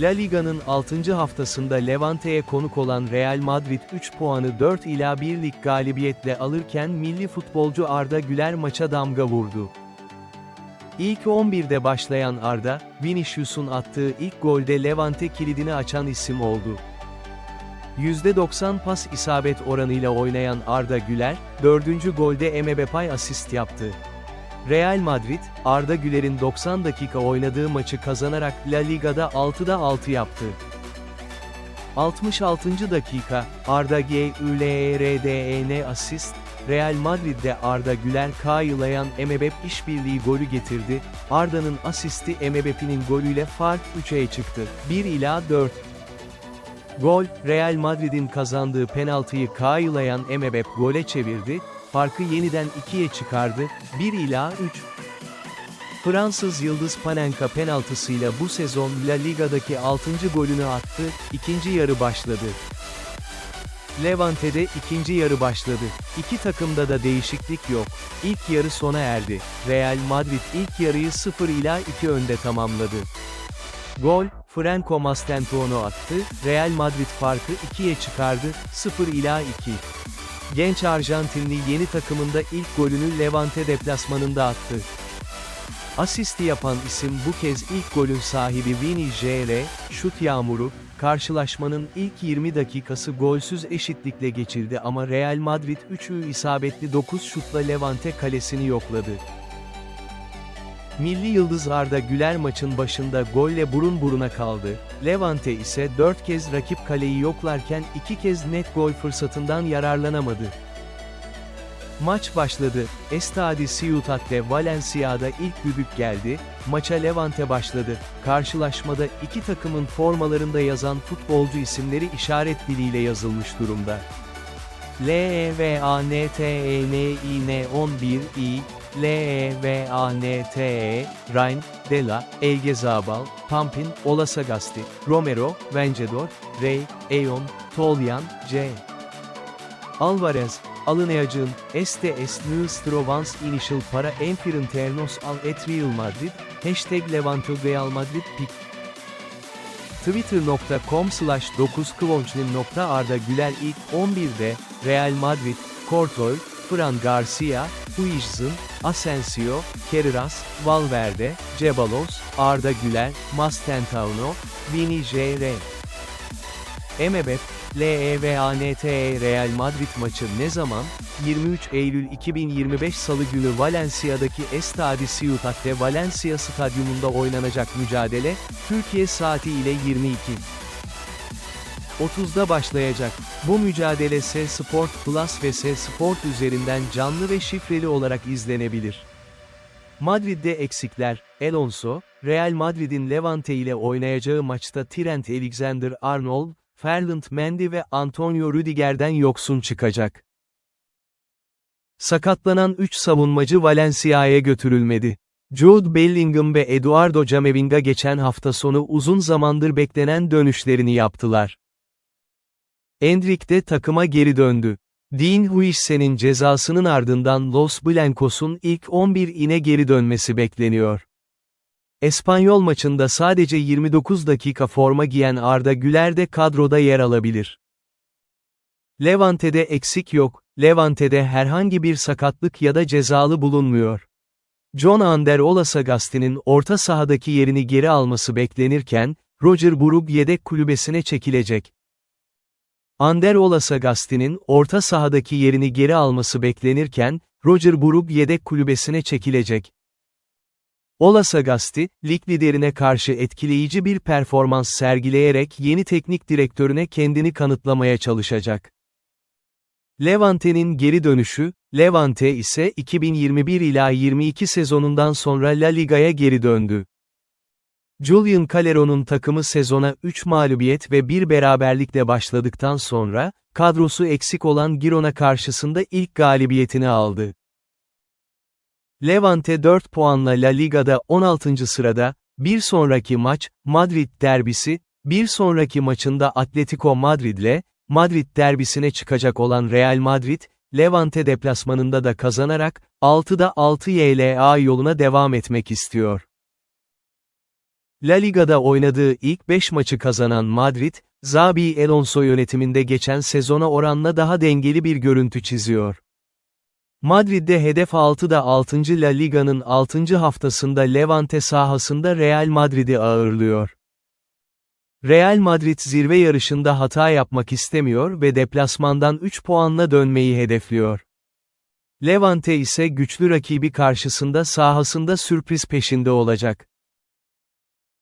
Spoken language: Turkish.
La Liga'nın 6. haftasında Levante'ye konuk olan Real Madrid 3 puanı 4 ila 1 lig galibiyetle alırken milli futbolcu Arda Güler maça damga vurdu. İlk 11'de başlayan Arda, Vinicius'un attığı ilk golde Levante kilidini açan isim oldu. %90 pas isabet oranıyla oynayan Arda Güler, 4. golde Emebepay asist yaptı. Real Madrid, Arda Güler'in 90 dakika oynadığı maçı kazanarak La Liga'da 6'da 6 yaptı. 66. dakika, Arda Güler'den asist, Real Madrid'de Arda Güler Kayılayan Emebep işbirliği golü getirdi, Arda'nın asisti Emebep'inin golüyle fark 3'e çıktı, 1 ila 4. Gol, Real Madrid'in kazandığı penaltıyı Kayılayan Emebep gole çevirdi, farkı yeniden 2'ye çıkardı, 1 ila 3. Fransız Yıldız Panenka penaltısıyla bu sezon La Liga'daki 6. golünü attı, ikinci yarı başladı. Levante'de ikinci yarı başladı. İki takımda da değişiklik yok. İlk yarı sona erdi. Real Madrid ilk yarıyı 0 ila 2 önde tamamladı. Gol, Franco Mastentuono attı, Real Madrid farkı 2'ye çıkardı, 0 ila 2. Genç Arjantinli yeni takımında ilk golünü Levante deplasmanında attı. Asisti yapan isim bu kez ilk golün sahibi Vini Jr. şut yağmuru, karşılaşmanın ilk 20 dakikası golsüz eşitlikle geçildi ama Real Madrid 3'ü isabetli 9 şutla Levante kalesini yokladı. Milli Yıldız Arda Güler maçın başında golle burun buruna kaldı, Levante ise 4 kez rakip kaleyi yoklarken 2 kez net gol fırsatından yararlanamadı. Maç başladı, Estadi Ciutat de Valencia'da ilk düdük geldi, maça Levante başladı, karşılaşmada iki takımın formalarında yazan futbolcu isimleri işaret diliyle yazılmış durumda. L E V A N T E N I 11 I L E V A N T E Ryan, Dela, Elgezabal, Pampin, Olasagasti, Romero, Vencedor, Rey, Eon, Tolyan, C. Alvarez, Alınayacın, este es nuestro initial para enfrentarnos al et Real Madrid, hashtag Levante Real Madrid pik. Twitter.com slash 9 Arda Güler ilk 11'de, Real Madrid, Courtois, Fran Garcia, Huijsen, Asensio, Carreras, Valverde, Ceballos, Arda Güler, Mastentauno, Vini Jr. Emebep, LEVANTE E Real Madrid maçı ne zaman? 23 Eylül 2025 Salı günü Valencia'daki Estadi Ciutat de Valencia stadyumunda oynanacak mücadele, Türkiye saati ile 22. 30'da başlayacak. Bu mücadele S Sport Plus ve S Sport üzerinden canlı ve şifreli olarak izlenebilir. Madrid'de eksikler, Alonso, Real Madrid'in Levante ile oynayacağı maçta Trent Alexander-Arnold, Ferland Mendy ve Antonio Rüdiger'den yoksun çıkacak. Sakatlanan 3 savunmacı Valencia'ya götürülmedi. Jude Bellingham ve Eduardo Camavinga geçen hafta sonu uzun zamandır beklenen dönüşlerini yaptılar. Endrick de takıma geri döndü. Dean Huijsen'in cezasının ardından Los Blancos'un ilk 11 ine geri dönmesi bekleniyor. Espanyol maçında sadece 29 dakika forma giyen Arda Güler de kadroda yer alabilir. Levante'de eksik yok, Levante'de herhangi bir sakatlık ya da cezalı bulunmuyor. John Ander Olasagasti'nin orta sahadaki yerini geri alması beklenirken, Roger Burug yedek kulübesine çekilecek. Ander Olasagasti'nin orta sahadaki yerini geri alması beklenirken, Roger Burug yedek kulübesine çekilecek. Olasagasti, lig liderine karşı etkileyici bir performans sergileyerek yeni teknik direktörüne kendini kanıtlamaya çalışacak. Levante'nin geri dönüşü, Levante ise 2021 ila 22 sezonundan sonra La Liga'ya geri döndü. Julian Calero'nun takımı sezona 3 mağlubiyet ve 1 beraberlikle başladıktan sonra, kadrosu eksik olan Girona karşısında ilk galibiyetini aldı. Levante 4 puanla La Liga'da 16. sırada, bir sonraki maç, Madrid derbisi, bir sonraki maçında Atletico Madrid'le, Madrid derbisine çıkacak olan Real Madrid, Levante deplasmanında da kazanarak, 6'da 6 YLA yoluna devam etmek istiyor. La Liga'da oynadığı ilk 5 maçı kazanan Madrid, Xabi Alonso yönetiminde geçen sezona oranla daha dengeli bir görüntü çiziyor. Madrid'de hedef 6'da 6. La Liga'nın 6. haftasında Levante sahasında Real Madrid'i ağırlıyor. Real Madrid zirve yarışında hata yapmak istemiyor ve deplasmandan 3 puanla dönmeyi hedefliyor. Levante ise güçlü rakibi karşısında sahasında sürpriz peşinde olacak.